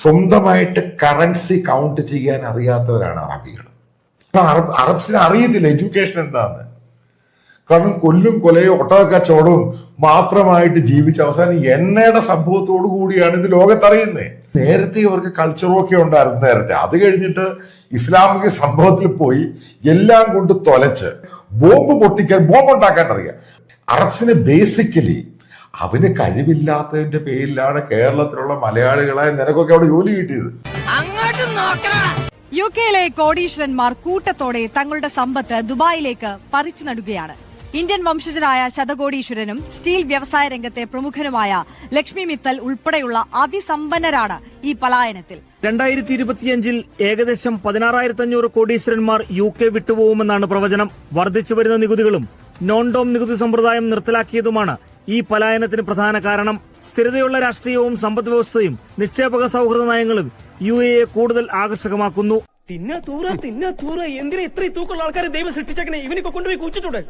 സ്വന്തമായിട്ട് currency count ചെയ്യാൻ അറിയാത്തവരാണ് അറബികൾ. അപ്പൊ അറബ് അറബ്സിന് അറിയത്തില്ല എഡ്യൂക്കേഷൻ എന്താന്ന്. കാരണം കൊല്ലും കൊലയും ഒട്ടകക്കച്ചവടവും മാത്രമായിട്ട് ജീവിച്ച അവസാനം എണ്ണയുടെ സംഭവത്തോടു കൂടിയാണ് ഇത് ലോകത്തറിയുന്നത് നേരത്തെ ഇവർക്ക് കൾച്ചറും ഒക്കെ ഉണ്ടായിരുന്നു നേരത്തെ. അത് കഴിഞ്ഞിട്ട് ഇസ്ലാമിക സംഭവത്തിൽ പോയി എല്ലാം കൊണ്ട് തൊലച്ച് ബോംബ് പൊട്ടിക്കാൻ ബോംബ് ഉണ്ടാക്കാൻ അറിയാം. അറബ്സിന് ബേസിക്കലി അവന് കഴിവില്ലാത്തതിന്റെ പേരിലാണ് കേരളത്തിലുള്ള മലയാളികളായ നിനക്കൊക്കെ അവിടെ ജോലി കിട്ടിയത്. യു കെയിലെ കോടീശ്വരന്മാർ കൂട്ടത്തോടെ തങ്ങളുടെ സമ്പത്ത് ദുബായിലേക്ക് പറിച്ചു നടുകയാണ്. ഇന്ത്യൻ വംശജരായ ശതകോടീശ്വരനും സ്റ്റീൽ വ്യവസായ രംഗത്തെ പ്രമുഖനുമായ ലക്ഷ്മി മിത്തൽ ഉൾപ്പെടെയുള്ള അതിസമ്പന്നരാണ് ഈ പലായനത്തിൽ. രണ്ടായിരത്തി ഇരുപത്തിയഞ്ചിൽ ഏകദേശം പതിനാറായിരത്തി അഞ്ഞൂറ് കോടീശ്വരന്മാർ യു കെ വിട്ടുപോകുമെന്നാണ് പ്രവചനം. വർദ്ധിച്ചു വരുന്ന നികുതികളും നോൺ ഡോം നികുതി സമ്പ്രദായം നിർത്തലാക്കിയതുമാണ് ഈ പലായനത്തിന് പ്രധാന കാരണം സ്ഥിരതയുള്ള രാഷ്ട്രീയവും സമ്പദ് വ്യവസ്ഥയും നിക്ഷേപക സൗഹൃദ നയങ്ങളും യു എ കൂടുതൽ ആകർഷകമാക്കുന്നു. തിന്നാ എന്തിനാ ഇത്രയും തൂക്കുള്ള ആൾക്കാരെ ദൈവം സൃഷ്ടിച്ചേക്കണേ? ഇവനൊക്കെ കൊണ്ടുപോയി കുച്ചിട്ടുണ്ട്